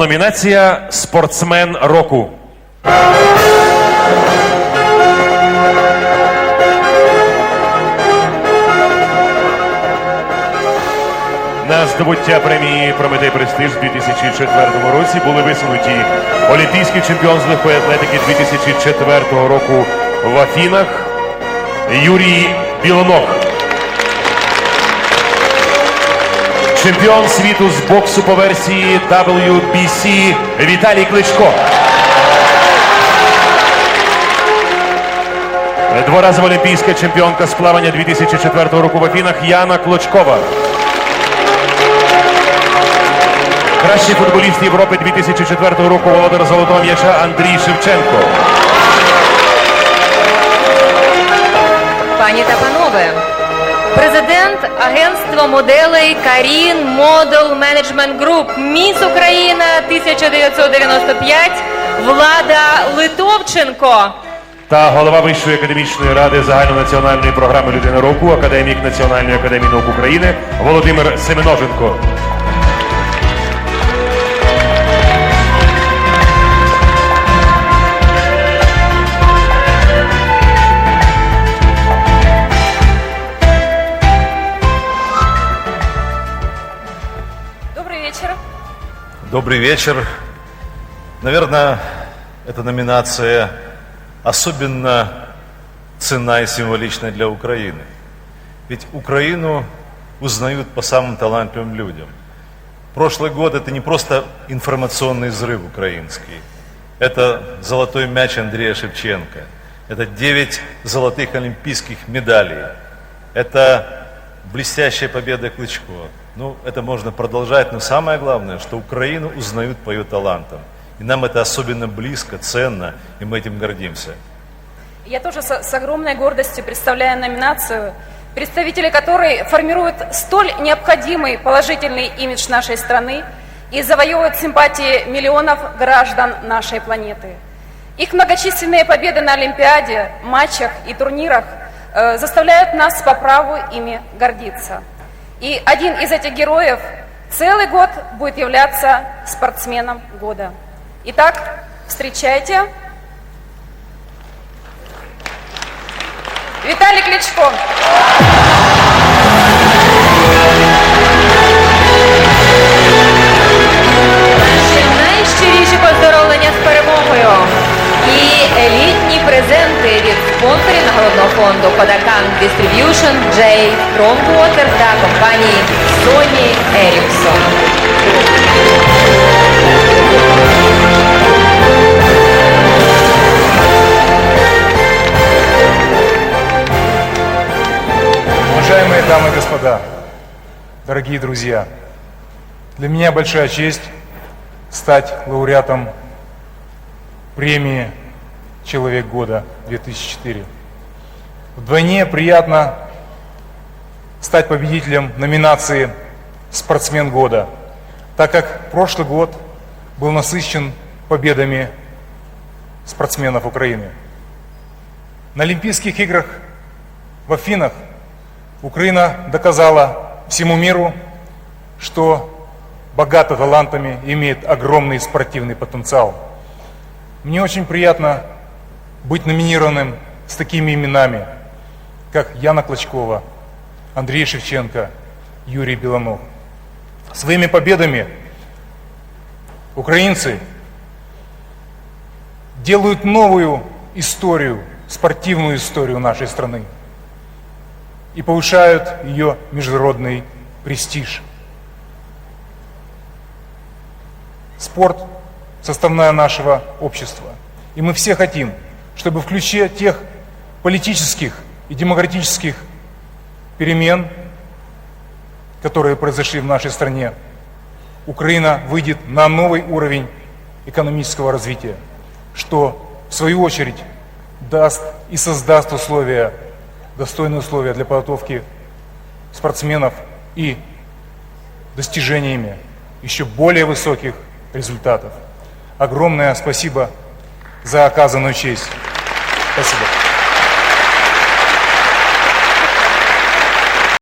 Номінація Спортсмен року. На здобуття премії Прометей Престиж у 2004 році були висунуті олімпійський чемпіон з легкої атлетики 2004 року в Афінах Юрій Білоног. Чемпіон світу з боксу по версії WBC Віталій Кличко. Дворазова олімпійська чемпіонка з плавання 2004 року в Афінах Яна Клочкова. Кращий футболіст Європи 2004 року володар золотого м'яча Андрій Шевченко. Пані та панове, агентства моделей Карін Model Management Group Міс Україна 1995 Влада Литовченко. та голова Вищої академічної ради загальнонаціональної програми людини року, академік Національної академії наук України Володимир Семеноженко. Добрый вечер. Наверное, эта номинация особенно ценна и символична для Украины. Ведь Украину узнают по самым талантливым людям. Прошлый год это не просто информационный взрыв украинский. Это золотой мяч Андрея Шевченко. Это 9 золотых олимпийских медалей. Это блестящая победа Клычко. Ну, это можно продолжать, но самое главное, что Украину узнают по ее талантам. И нам это особенно близко, ценно, и мы этим гордимся. Я тоже с, с огромной гордостью представляю номинацию, представители которой формируют столь необходимый положительный имидж нашей страны и завоевывают симпатии миллионов граждан нашей планеты. Их многочисленные победы на Олимпиаде, матчах и турнирах заставляют нас по праву ими гордиться. И один из этих героев целый год будет являться спортсменом года. Итак, встречайте Виталий Кличко. Фонду Kodakan Distribution, J. Strongwater та компанії Sony Ericsson. Уважаемые дамы и господа, дорогие друзья, для меня большая честь стать лауреатом премии «Человек года 2004». Вдвойне приятно стать победителем номинации «Спортсмен года», так как прошлый год был насыщен победами спортсменов Украины. На Олимпийских играх в Афинах Украина доказала всему миру, что богата талантами имеет огромный спортивный потенциал. Мне очень приятно быть номинированным с такими именами, как Яна Клочкова, Андрей Шевченко, Юрий Белонов. Своими победами украинцы делают новую историю, спортивную историю нашей страны и повышают ее международный престиж. Спорт – составная нашего общества. И мы все хотим, чтобы в ключе тех политических и демократических перемен, которые произошли в нашей стране, Украина выйдет на новый уровень экономического развития, что в свою очередь даст и создаст условия, достойные условия для подготовки спортсменов и достижениями еще более высоких результатов. Огромное спасибо за оказанную честь. Спасибо.